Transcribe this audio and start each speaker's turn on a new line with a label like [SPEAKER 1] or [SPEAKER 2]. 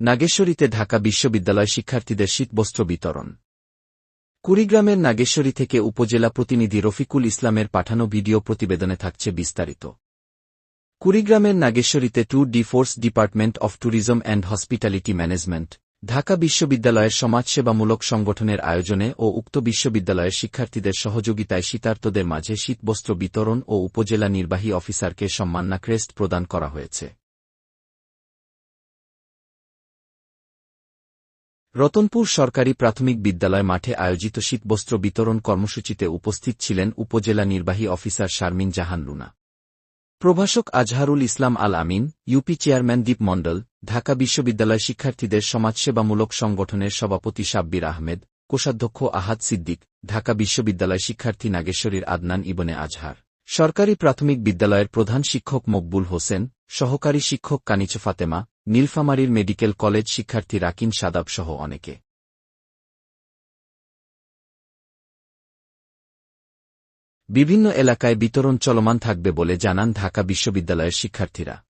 [SPEAKER 1] নাগেশ্বরীতে ঢাকা বিশ্ববিদ্যালয় শিক্ষার্থীদের শীতবস্ত্র বিতরণ। কুড়িগ্রামের নাগেশ্বরী থেকে উপজেলা প্রতিনিধি রফিকুল ইসলামের পাঠানো ভিডিও প্রতিবেদনে থাকছে বিস্তারিত। কুড়িগ্রামের নাগেশ্বরীতে tour de force department of tourism and hospitality management, Dhaka বিশ্ববিদ্যালয়ের সমাজসেবামূলক সংগঠনের আয়োজনে ও উক্ত বিশ্ববিদ্যালয়ের শিক্ষার্থীদের সহযোগিতায় শীতার্তদের মাঝে শীতবস্ত্র বিতরণ ও উপজেলা নির্বাহী অফিসারকে সম্মাননা ক্রেস্ট প্রদান করা হয়েছে। রতনপুর সরকারি প্রাথমিক বিদ্যালয় মাঠে আয়োজিত শীতবস্ত্র বিতরণ কর্মসূচিতে উপস্থিত ছিলেন উপজেলা নির্বাহী অফিসার শারমিন জাহান লুনা প্রভাষক আজহারুল ইসলাম আল আমিন, ইউপি চেয়ারম্যান দীপ মণ্ডল, ঢাকা বিশ্ববিদ্যালয় শিক্ষার্থীদের সমাজসেবামূলক সংগঠনের সভাপতি সাব্বির আহমেদ, কোষাধ্যক্ষ আহাদ সিদ্দিক, ঢাকা বিশ্ববিদ্যালয় শিক্ষার্থী নাগেশ্বরীর আদনান ইবনে আজহার। সরকারি প্রাথমিক বিদ্যালয়ের প্রধান শিক্ষক মকবুল হোসেন, সহকারী শিক্ষক কানিচ ফাতেমা নীলফামারীর মেডিকেল কলেজ শিক্ষার্থী রাকিন সাদাব সহ অনেকে। বিভিন্ন এলাকায় বিতরণ চলমান থাকবে বলে জানান ঢাকা বিশ্ববিদ্যালয়ের শিক্ষার্থীরা।